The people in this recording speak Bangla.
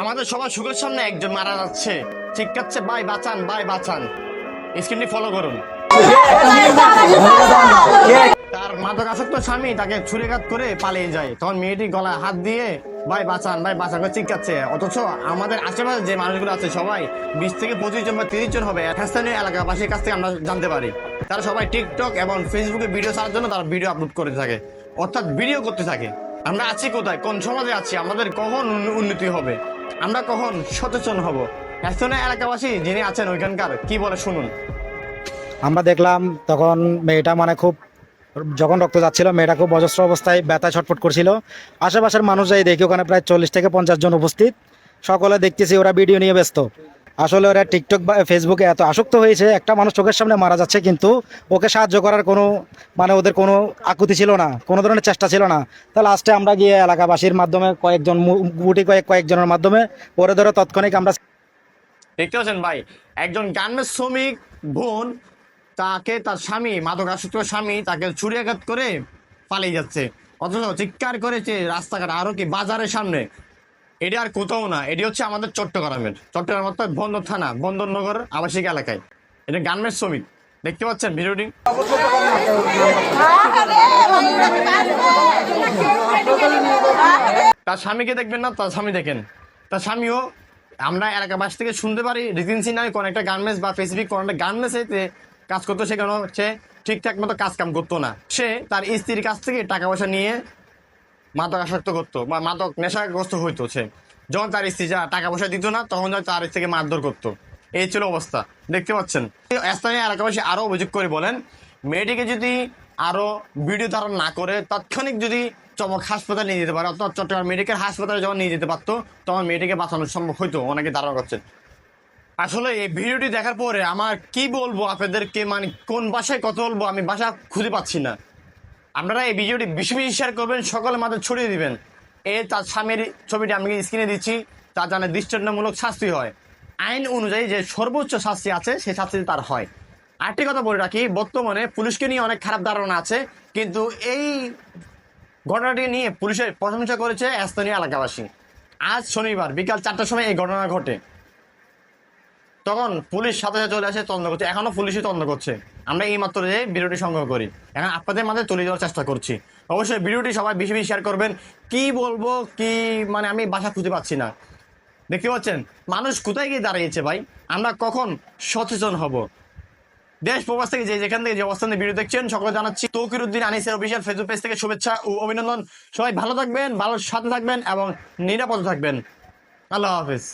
আমাদের সবার সুখের সামনে একজন মারা যাচ্ছে। চিৎকাচ্ছে ভাই বাঁচান ভাই বাঁচান। স্ক্রিনটি ফলো করুন। তার মাদক আসক্ত স্বামী তাকে ছুরিঘাত করে পালিয়ে যায়। তখন মেয়েটি গলায় হাত দিয়ে ভাই বাঁচান ভাই বাঁচান করে চিৎকাচ্ছে অথচ আমাদের আশেপাশে যে মানুষগুলো আছে সবাই বিশ থেকে পঁচিশ জন বা তিরিশ জন হবে স্থানীয় এলাকাবাসীর কাছ থেকে আমরা জানতে পারি। তারা সবাই টিকটক এবং ফেসবুকে ভিডিও ছাড়ার জন্য তারা ভিডিও আপলোড করে থাকে, অর্থাৎ ভিডিও করতে থাকে। আমরা আছি কোথায়? কোন সমাজে আছি? আমাদের কখন উন্নতি হবে? আমরা কখন সচেতন হব? স্থানীয় এলাকাবাসী যিনি আছেন ওইখানকার, কি বলে শুনুন। আমরা দেখলাম তখন মেয়েটা মানে খুব, যখন রক্ত যাচ্ছিল, মেয়েটা খুব অজস্র অবস্থায় ব্যথা ছটফট করছিল। আশেপাশের মানুষ যাই দেখি, ওখানে প্রায় চল্লিশ থেকে পঞ্চাশ জন উপস্থিত। সকলে দেখতেছি ওরা ভিডিও নিয়ে ব্যস্ত। আসলে ওরা টিকটক বা ফেসবুকে এত আসক্ত হয়েছে, একটা মানুষ চোখের সামনে মারা যাচ্ছে কিন্তু ওকে সাহায্য করার কোনো মানে ওদের কোনো আকুতি ছিল না, কোনো ধরনের চেষ্টা ছিল না। তা লাস্টে আমরা গিয়ে এলাকাবাসীর মাধ্যমে কয়েকজন গুটি কয়েক, কয়েকজনের মাধ্যমে ওরে ধরে তৎক্ষণিক আমরা দেখতে পাচ্ছেন ভাই, একজন গার্মেন্টস শ্রমিক, বোন, তাকে তার স্বামী, মাদকাসক্ত স্বামী, তাকে ছুরি আঘাত করে পালিয়ে যাচ্ছে। অথচ চিৎকার করেছে রাস্তাঘাট, আরও কি বাজারের সামনে। এটি আর কোথাও না, এটি হচ্ছে আমাদের চট্টগ্রামের। চট্টগ্রাম অর্থাৎ বন্দর থানা বন্দরনগর আবাসিক এলাকায়। এটা গার্মেন্টস শ্রমিক। দেখতে পাচ্ছেন ভিডিওটি? তার স্বামীকে দেখবেন না, তার স্বামী দেখেন। তার স্বামীও, আমরা এলাকাবাসী থেকে শুনতে পারি রিজেন্সি নয় কোনো একটা গার্মেন্টস বা স্পেসিফিক কোনো একটা গার্মেন্টসে কাজ করতো সেখানে হচ্ছে ঠিকঠাক মতো কাজ কাম করতো না। সে তার স্ত্রীর কাছ থেকে টাকা পয়সা নিয়ে মাদক আসক্ত করতো বা মাদক নেশাগ্রস্ত হইতো সে। যখন তার স্ত্রী যা টাকা পয়সা দিত না, তখন তার থেকে মারধর করতো। এই ছিল অবস্থা, দেখতে পাচ্ছেন? স্থানীয় এলাকাবাসী আরও অভিযোগ করে বলেন, মেয়েটিকে যদি আরও ভিডিও ধারণ না করে, তাৎক্ষণিক যদি চমক হাসপাতালে নিয়ে যেতে পারে, অর্থাৎ চট্টগ্রাম মেডিকেল হাসপাতালে যখন নিয়ে যেতে পারতো, তখন মেয়েটিকে বাঁচানো সম্ভব হইতো, অনেকে ধারণা করছেন। আসলে এই ভিডিওটি দেখার পরে আমার কি বলব, আপনাদেরকে মানে কোন ভাষায় কথা বলব আমি ভাষা খুঁজে পাচ্ছি না। আপনারা এই ভিডিওটি বেশি বেশি শেয়ার করবেন, সকলের মাঝে ছড়িয়ে দিবেন। এ তার স্বামীর ছবিটি আমি স্ক্রিনে দিচ্ছি? তার জানে দৃষ্টান্তমূলক শাস্তি হয়। আইন অনুযায়ী যে সর্বোচ্চ শাস্তি আছে সেই শাস্তি তার হয়। আরেকটি কথা বলে রাখি, বর্তমানে পুলিশকে নিয়ে অনেক খারাপ ধারণা আছে, কিন্তু এই ঘটনাটি নিয়ে পুলিশের প্রশংসা করেছে স্থানীয় এলাকাবাসী। আজ শনিবার বিকাল চারটার সময় এই ঘটনা ঘটে। তখন পুলিশ সাথে সাথে চলে আসে, তদন্ত করছে। এখনও পুলিশই তদন্ত করছে। আমরা এই মাত্র যে ভিডিওটি সংগ্রহ করি, এখন আপনাদের মাঝে তুলে দেওয়ার চেষ্টা করছি। অবশ্যই ভিডিওটি সবাই বেশি বেশি শেয়ার করবেন। কি বলব, কি মানে আমি বাসা খুঁজে পাচ্ছি না। দেখতে পাচ্ছেন? মানুষ কোথায় গিয়ে দাঁড়িয়েছে ভাই? আমরা কখন সচেতন হব? দেশ প্রবাস থেকে যে যেখান থেকে যে অবস্থানে ভিডিও দেখছেন সকলে জানাচ্ছি তৌকিরুদ্দিন আনিসের অফিসিয়াল ফেসবুক পেজ থেকে শুভেচ্ছা ও অভিনন্দন। সবাই ভালো থাকবেন, ভালো সাথে থাকবেন এবং নিরাপদ থাকবেন। আল্লাহ হাফিজ।